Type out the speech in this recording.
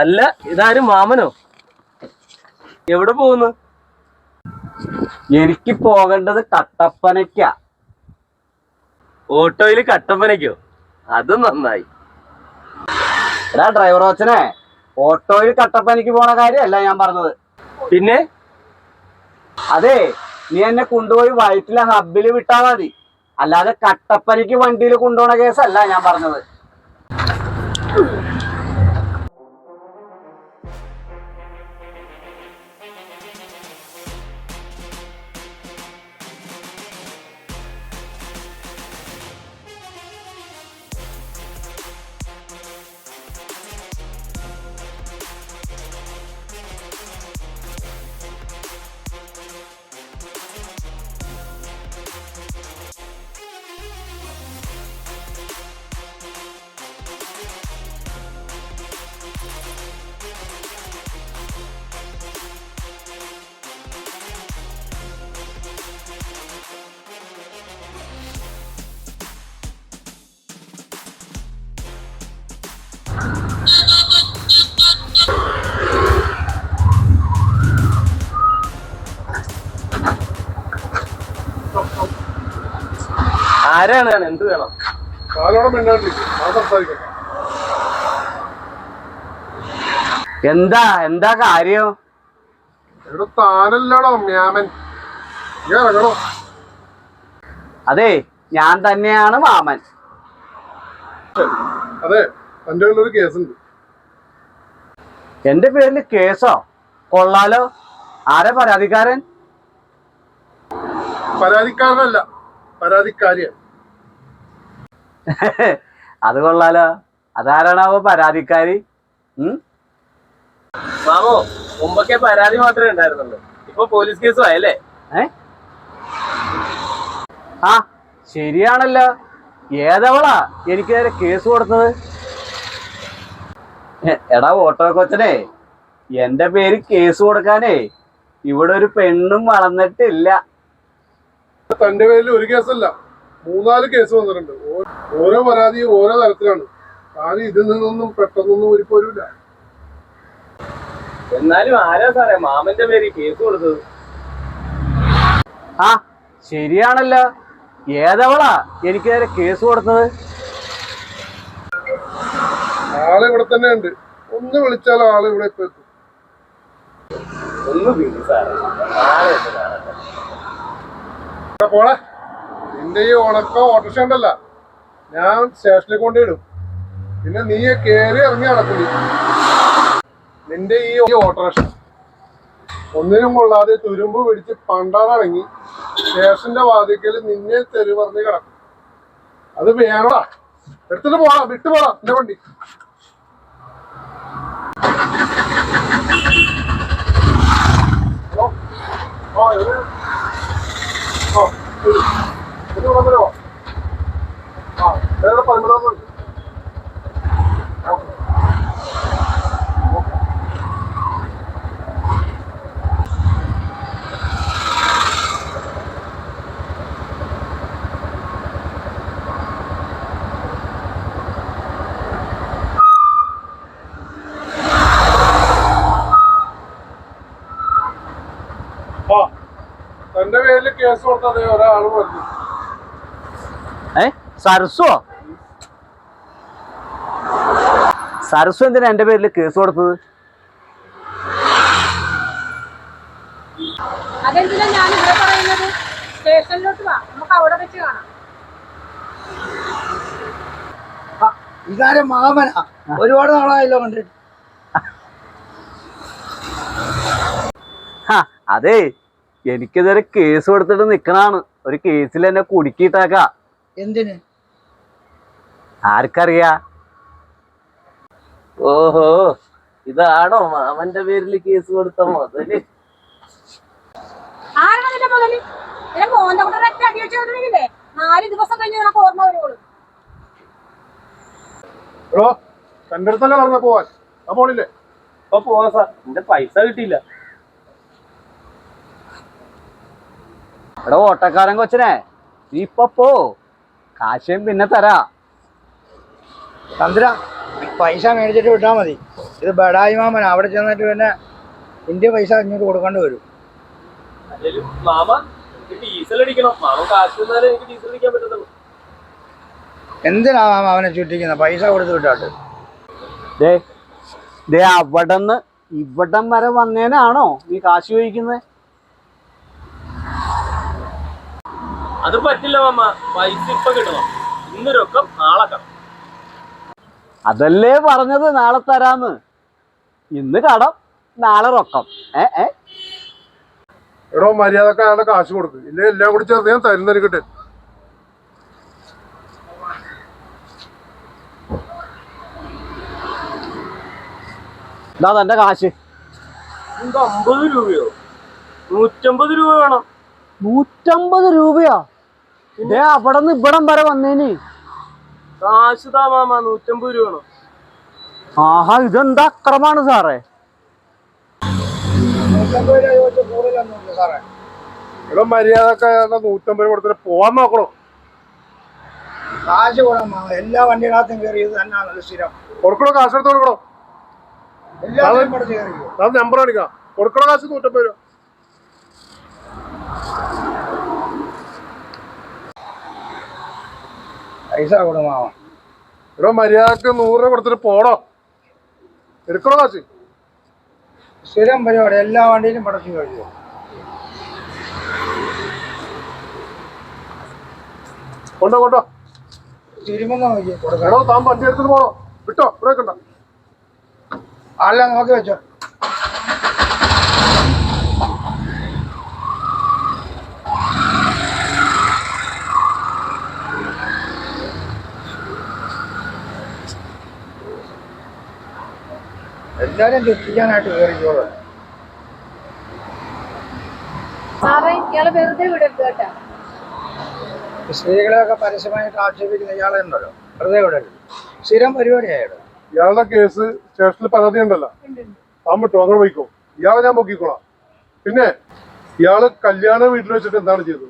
അല്ല ഇതാരും മാമനോ? എവിടെ പോകുന്നു? എനിക്ക് പോകേണ്ടത് കട്ടപ്പനയ്ക്ക. ഓട്ടോയിൽ കട്ടപ്പനയ്ക്കോ? അത് നന്നായി. എടാ ഡ്രൈവർ അച്ഛനെ ഓട്ടോയിൽ കട്ടപ്പനയ്ക്ക് പോണ കാര്യമല്ല ഞാൻ പറഞ്ഞത്. പിന്നെ? അതെ നീ എന്നെ കൊണ്ടുപോയി വയറ്റിലെ ഹബ്ബിൽ വിട്ടാ മതി. അല്ലാതെ കട്ടപ്പനയ്ക്ക് വണ്ടിയിൽ കൊണ്ടുപോണ കേസല്ല ഞാൻ പറഞ്ഞത്. ആരാണ്? എന്ത് വേണം? എന്താ? എന്താ കാര്യം? താനല്ലടോ മ്യാമൻ അതെ ഞാൻ തന്നെയാണ് മാമൻ. അതെ. എന്റെ ഒരു കേസുണ്ട്. എന്റെ പേരിൽ കേസോ? കൊള്ളാലോ? ആരാ പരാതിക്കാരൻ? പരാതിക്കാരനല്ല പരാതിക്കാരിയാണ്. അത് കൊള്ളാലോ. അതാരാണാവോ പരാതിക്കാരി? മാമോ മുമ്പൊക്കെ പരാതി മാത്രമേ ഉണ്ടായിരുന്നുള്ളൂ. ഇപ്പൊ പോലീസ് കേസും ആയല്ലേ ആ ശരിയാണല്ലോ. ഏതവളാ എനിക്ക് നേരെ കേസ് കൊടുത്തത്? എടാ ഓട്ടോ കൊച്ചനെ എന്റെ പേര് കേസ് കൊടുക്കാനേ ഇവിടെ ഒരു പെണ്ണും വളർന്നിട്ടില്ല. തന്റെ പേരിൽ ഒരു കേസല്ല മൂന്നാൽ കേസ് വന്നിട്ടുണ്ട്. ഓരോ പരാതിയും ഓരോ തരത്തിലാണ്. താൻ ഇതിൽ നിന്നൊന്നും പെട്ടെന്നൊന്നും ഒരു പോരുമില്ല എന്നാലും ആരാ സാറേ മാമന്റെ പേര് കേസ് കൊടുത്തത്? ആ ശരിയാണല്ലോ. ഏതവളാ എനിക്ക് നേരെ കേസ് കൊടുത്തത്? ആൾ ഇവിടെ തന്നെ ഉണ്ട് ഒന്ന് വിളിച്ചാൽ ആൾ ഇവിടെ ഇപ്പൊ എത്തും. പോളെ നിന്റെ ഈ ഉണക്ക ഓട്ടർഷ ഉണ്ടല്ല ഞാൻ സ്റ്റേഷനിൽ കൊണ്ടിടും പിന്നെ നീ കേറി ഇറങ്ങി നടക്കുന്നു നിന്റെ ഈ ഓട്ടോറിക്ഷ ഒന്നിനും കൊള്ളാതെ തുരുമ്പ് പിടിച്ച് പണ്ടാറടങ്ങി സ്റ്റേഷന്റെ വാതിക്കൽ നിന്നെ തെരുവറിഞ്ഞ് കിടക്കും. അത് വേണടാ. എടുത്തിട്ട് പോടാ. വിട്ടു പോടാ. എന്റെ വണ്ടി ഹലോ ആ എവിടെ ആ ശരി ഇത് ഇവിടെ വരെ വാ. ആ വേറെ പതിമൂന്നാം ആ തന്റെ പേരിൽ കേസ് കൊടുത്തതേ ഒരാൾ പറഞ്ഞു ഏ? സരസ്വോ? സരസ്വ എന്തിനാ എന്റെ പേരിൽ കേസ് കൊടുത്തത്? അതെന്തിനാ ഞാൻ ഇവിടെ പറയുന്നത്? സ്റ്റേഷനിലോട്ട് വാ. നമുക്ക് അവിടെ വെച്ച് കാണാം. ഇതാരും മാമനാ? ഒരുപാട് നാളായല്ലോ കണ്ടിട്ട്. ഹാ, അതെ എനിക്കിതുവരെ കേസ് കൊടുത്തിട്ട് നിക്കണാണ് ഒരു കേസിൽ എന്നെ കുടുക്കിട്ടാക്ക എന്തിന്? ആർക്കറിയാ? ഓഹോ ഇതാണോ മാമന്റെ പേരിൽ കേസ് കൊടുത്ത മുതൽ? തന്റെ അടുത്തല്ലേ പറഞ്ഞ പോവാൻ? പോണില്ലേ ഇപ്പൊ പോവാ സാർ. എന്റെ പൈസ കിട്ടിയില്ല. എടാ ഓട്ടക്കാരൻ കൊച്ചനെ. നീ ഇപ്പൊ പോ. കാശയും പിന്നെ തരാ. ചന്ദ്ര പൈസ മേടിച്ചിട്ട് വിട്ടാ മതി. ഇത് ബഡായി മാമൻ അവിടെ ചെന്നിട്ട് പിന്നെ ഇന്ത്യ പൈസ ഇങ്ങോട്ട് കൊടുക്കേണ്ടി വരും. എന്തിനാ മാമ അവനെ ചുറ്റിക്കുന്നത്? പൈസ കൊടുത്ത് വിട്ടാട്ട്. ദേ ദേ അവിടന്ന് ഇവിടം വരെ വന്നേനാണോ നീ കാശ് ചോദിക്കുന്നത്? അത് പറ്റില്ല മാമ. പൈസ ഇപ്പൊ കിട്ടണം. ഇന്ന് രൊക്കം നാളെ കടം. അതല്ലേ പറഞ്ഞത് നാളെ തരാന്ന്. ഇന്ന് കടം നാളെ റൊക്കം. ഏ ഏ? എടോ മര്യാദയ്ക്ക് അയാളുടെ കാശ് കൊടുക്ക്. ഇല്ലേ എല്ലാം കൂടി ചേർത്ത് ഞാൻ തരുന്നതിന് കിട്ടും. ഇതാ തന്റെ കാശ്. അമ്പത് രൂപയോ? നൂറ്റമ്പത് രൂപ വേണം. നൂറ്റമ്പത് രൂപയാ? ദേ നിന്ന് ഇവിടം വരെ വന്നേനി. കാശ് താ മാമ നൂറ്റമ്പത് രൂപ വേണം. ആഹാ ഇതെന്താ അക്രമാണ് സാറേ? ഇവിടെ മര്യാദയ്ക്ക് നൂറ്റമ്പത് കൊടുത്തിട്ട് പോവാൻ നോക്കണോ. കാശ് മാമ. എല്ലാ വണ്ടികളകത്തും കയറി ഇത് തന്നെയാണല്ലോ സ്ഥിരം. കൊടുക്കണോ കാശ് എടുത്ത് കൊടുക്കണോ? കൊടുത്ത് കയറിയോ നമ്പർ കാണിക്കാം. കൊടുക്കണോ കാശ് നൂറ്റമ്പത് രൂപ? പൈസ കൊടു മാമ. എടോ മര്യാദയ്ക്ക് നൂറ് രൂപ കൊടുത്തിട്ട് പോടോ. എടുക്കണോ കാശ്? സ്ഥിരം പരിപാടി എല്ലാ വണ്ടിയിലും പടച്ചു കഴിച്ചു കൊണ്ടോ കൊണ്ടോ. തിരുമെന്നോ താൻ വണ്ടി എടുത്തിട്ട് പോണോ വിട്ടോ ഇവിടെ കണ്ട ആളെ നോക്കി വെച്ചോ. എല്ലാരും രക്ഷിക്കാനായിട്ട് കയറിക്കോളൂ സാറേ ഇയാൾ വെറുതെ വിടരുത് കേട്ടാ. സ്ത്രീകളെയൊക്കെ പരസ്യമായിട്ട് ആക്ഷേപിക്കുന്ന ഇയാളെ ഉണ്ടല്ലോ. വെറുതെ വിടരുത് സ്ഥിരം പരിപാടിയായത് ഇയാളുടെ കേസ് സ്റ്റേഷനിൽ പരാതി ഉണ്ടല്ലോ. താൻ വിട്ടോ അങ്ങനെ പോയിക്കോ. ഇയാളെ ഞാൻ പൊക്കിക്കോളാം. പിന്നെ ഇയാൾ കല്യാണ വീട്ടിൽ വെച്ചിട്ട് എന്താണ് ചെയ്തത്?